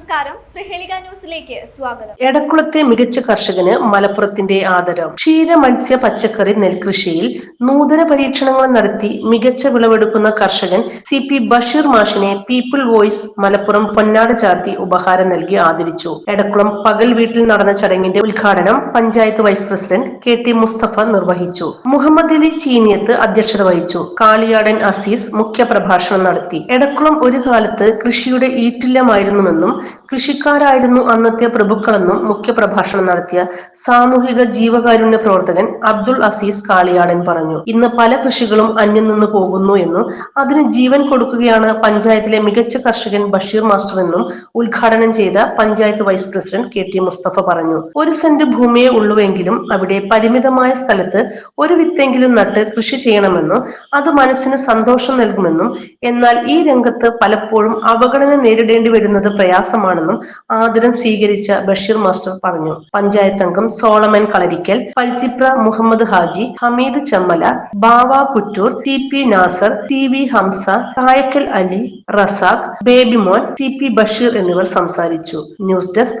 നമസ്കാരം. പ്രഹേളിക ന്യൂസിലേക്ക് സ്വാഗതം. എടക്കുളത്തെ മികച്ച കർഷകന് മലപ്പുറത്തിന്റെ ആദരം. ക്ഷീര മത്സ്യ പച്ചക്കറി നെൽകൃഷിയിൽ നൂതന പരീക്ഷണങ്ങൾ നടത്തി മികച്ച വിളവെടുക്കുന്ന കർഷകൻ സി പി ബഷീർ മാഷിനെ പീപ്പിൾ വോയിസ് മലപ്പുറം പൊന്നാട് ചാർത്തി ഉപഹാരം നൽകി ആദരിച്ചു. എടക്കുളം പകൽ വീട്ടിൽ നടന്ന ചടങ്ങിന്റെ ഉദ്ഘാടനം panchayat vice president K T Mustafa നിർവഹിച്ചു. മുഹമ്മദ് അലി ചീനിയത്ത് അധ്യക്ഷത വഹിച്ചു. കാളിയാടൻ അസീസ് മുഖ്യപ്രഭാഷണം നടത്തി. എടക്കുളം ഒരു കാലത്ത് കൃഷിയുടെ ഈറ്റില്ലമായിരുന്നുവെന്നും കൃഷിക്കാരായിരുന്നു അന്നത്തെ പ്രഭുക്കളെന്നും മുഖ്യപ്രഭാഷണം നടത്തിയ സാമൂഹിക ജീവകാരുണ്യ പ്രവർത്തകൻ അബ്ദുൾ അസീസ് കാളിയാടൻ പറഞ്ഞു. ഇന്ന് പല കൃഷികളും അന്യം നിന്ന് പോകുന്നു എന്നും അതിന് ജീവൻ കൊടുക്കുകയാണ് പഞ്ചായത്തിലെ മികച്ച കർഷകൻ ബഷീർ മാസ്റ്റർ എന്നും ഉദ്ഘാടനം ചെയ്ത panchayat vice president K T Mustafa പറഞ്ഞു. ഒരു സെന്റ് ഭൂമിയെ ഉള്ളുവെങ്കിലും അവിടെ പരിമിതമായ സ്ഥലത്ത് ഒരു വിത്തെങ്കിലും നട്ട് കൃഷി ചെയ്യണമെന്നും അത് മനസ്സിന് സന്തോഷം നൽകുമെന്നും എന്നാൽ ഈ രംഗത്ത് പലപ്പോഴും അവഗണന നേരിടേണ്ടി വരുന്നത് പ്രയാസമാണെന്നും ആദരം സ്വീകരിച്ച ബഷീർ മാസ്റ്റർ പറഞ്ഞു. പഞ്ചായത്ത് അംഗം Solomon Kalarikkal Paruthipra Muhammad Haji Hameed Chammala Bava Kuttur T P Nasar T V Hamsa Kayakkal Ali Razak Babymon T P Basheer എന്നിവർ സംസാരിച്ചു. News desk